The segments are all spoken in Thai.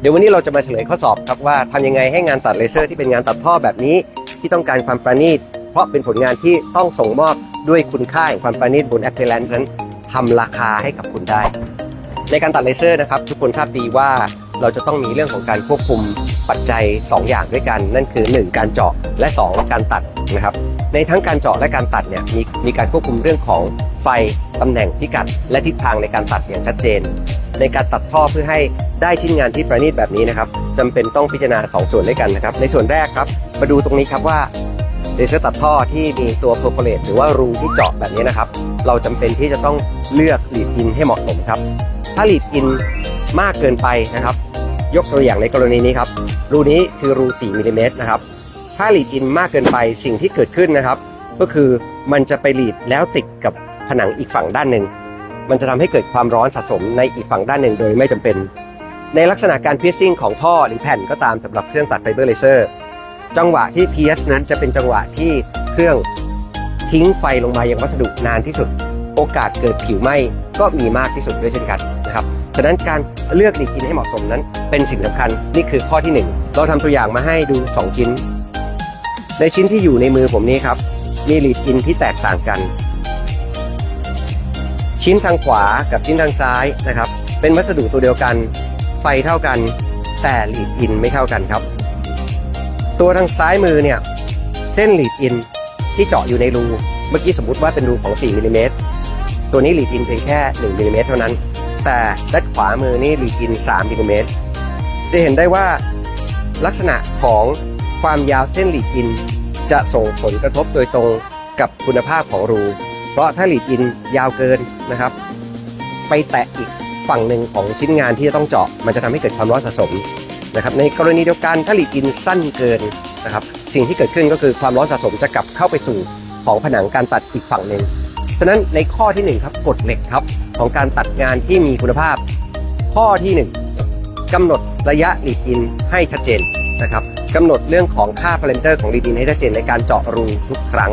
เดี๋ยววันนี้เราจะมาเฉลยข้อสอบครับว่าทำยังไงให้งานตัดเลเซอร์ที่เป็นงานตัดท่อแบบนี้ ที่ต้องการความประณีต เพราะเป็นผลงานที่ต้องส่งมอบด้วยคุณค่าแห่งความประณีตบนแอปเปิลแลนด์นั้นทำราคาให้กับคุณได้ ในการตัดเลเซอร์นะครับทุกคนทราบดีว่าเราจะต้องมีเรื่องของการควบคุมปัจจัย 2 อย่างด้วยกัน นั่นคือ 1 การเจาะและ 2 การตัดนะครับในทั้งการเจาะและการตัดเนี่ยมีมีการควบคุมเรื่องของ ไฟตำแหน่งพิกัด และทิศทางในการตัดอย่างชัดเจน ในการตัดท่อเพื่อให้ได้ชิ้นงานที่ประณีตแบบนี้นะครับจำเป็นต้องพิจารณา 2 ส่วนด้วยกันนะครับ ในส่วนแรกครับ มาดูตรงนี้ครับว่าเลเซอร์ตัดท่อที่มีตัว perforate หรือว่ารูที่เจาะแบบนี้นะครับ เราจำเป็นที่จะต้องเลือกลีดอินให้เหมาะสมครับ ถ้าหลีดอินมากเกินไปนะครับ ยกตัวอย่างในกรณีนี้ครับ รูนี้คือรู 4มิลลิเมตรนะครับ ถ้าหลีดอินมากเกินไปสิ่งที่เกิดขึ้นนะครับ ก็คือมันจะไปหลีดแล้วติดกับ ผนังอีกฝั่งด้านหนึ่ง มันจะทำให้เกิดความร้อนสะสมในอีกฝั่งด้านหนึ่งโดยไม่จำเป็น ในลักษณะการเพียร์ซิ่งของท่อหรือแผ่นก็ตามสำหรับเครื่องตัดไฟเบอร์เลเซอร์ จังหวะที่เพียร์นั้นจะเป็นจังหวะที่เครื่องทิ้งไฟลงมายังวัสดุนานที่สุด โอกาสเกิดผิวไหม้ก็มีมากที่สุดด้วยเช่นกันนะครับฉะนั้นการเลือกลีดอินให้เหมาะสมนั้น เป็นสิ่งสำคัญนี่คือข้อที่หนึ่งเราทำตัวอย่างมาให้ดู 2 ชิ้น ในชิ้นที่อยู่ในมือผมนี้ครับมีลีดอินที่แตกต่างกัน ชิ้นทางขวากับชิ้นทางซ้ายนะครับ เป็นวัสดุตัวเดียวกัน ไฟเท่ากัน แต่ลีดอินไม่เท่ากันครับ ตัวทางซ้ายมือเนี่ย เส้นลีดอินที่เจาะอยู่ในรู เมื่อกี้สมมุติว่าเป็นรูของ 4มิลลิเมตร ตัวนี้ลีดอินเพียงแค่ 1มิลลิเมตรเท่านั้น แต่ด้านขวามือนี่ลีดอิน 3มิลลิเมตร จะเห็นได้ว่าลักษณะของความยาวเส้นลีดอิน จะส่งผลกระทบโดยตรงกับคุณภาพของรู เพราะถ้าหลีดอินยาวเกินนะครับ ไปแตะอีกฝั่งหนึ่งของชิ้นงานที่จะต้องเจาะ มันจะทำให้เกิดความร้อนสะสมนะครับ ในกรณีเดียวกันถ้าหลีดอินสั้นเกินนะครับ สิ่งที่เกิดขึ้นก็คือความร้อนสะสมจะกลับเข้าไปสู่ของผนังการตัดอีกฝั่งหนึ่งฉะนั้นในข้อที่หนึ่งครับกฎเหล็กครับของการตัดงานที่มีคุณภาพ ข้อที่หนึ่งกำหนดระยะหลีดอินให้ชัดเจนนะครับกำหนดเรื่องของค่าพารามิเตอร์ของลีดอินให้ชัดเจนในการเจาะรูทุกครั้ง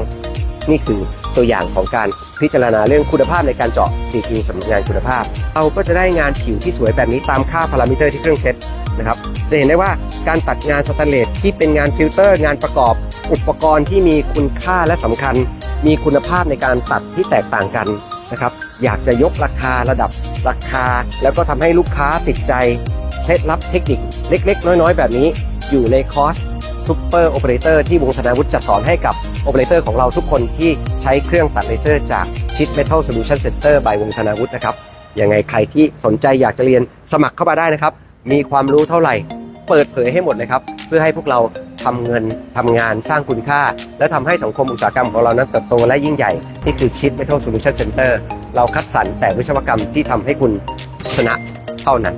นี่คือ ตัวอย่างของการพิจารณาเรื่องคุณภาพในการเจาะดีกรีสำหรับงานคุณภาพ เราก็จะได้งานผิวที่สวยแบบนี้ตามค่าพารามิเตอร์ที่เครื่องเซ็ตนะครับจะเห็นได้ว่าการตัดงานสแตนเลสที่เป็นงานฟิลเตอร์ งานประกอบ อุปกรณ์ที่มีคุณค่าและสำคัญ มีคุณภาพในการตัดที่แตกต่างกันนะครับอยากจะยกราคาระดับราคา แล้วก็ทำให้ลูกค้าติดใจเคล็ดลับเทคนิคเล็ก ๆ น้อย ๆ แบบนี้อยู่ในคอร์ส ซูเปอร์โอเปอเรเตอร์ที่วงธนาวุฒิจะสอนให้กับโอเปอเรเตอร์ของเราทุกคนที่ใช้เครื่องตัดเลเซอร์จากชิด Metal Solution Center by วงธนาวุฒินะครับยังไงใครที่สนใจอยากจะเรียนสมัครเข้ามาได้นะครับ มีความรู้เท่าไหร่ เปิดเผยให้หมดเลยครับ เพื่อให้พวกเราทำเงินทำงานสร้างคุณค่า และทำให้สังคมอุตสาหกรรมของเรานั้นเติบโตและยิ่งใหญ่นี่คือชิด Metal Solution Center เราคัดสรรแต่วิศวกรรมที่ทำให้คุณชนะเท่านั้น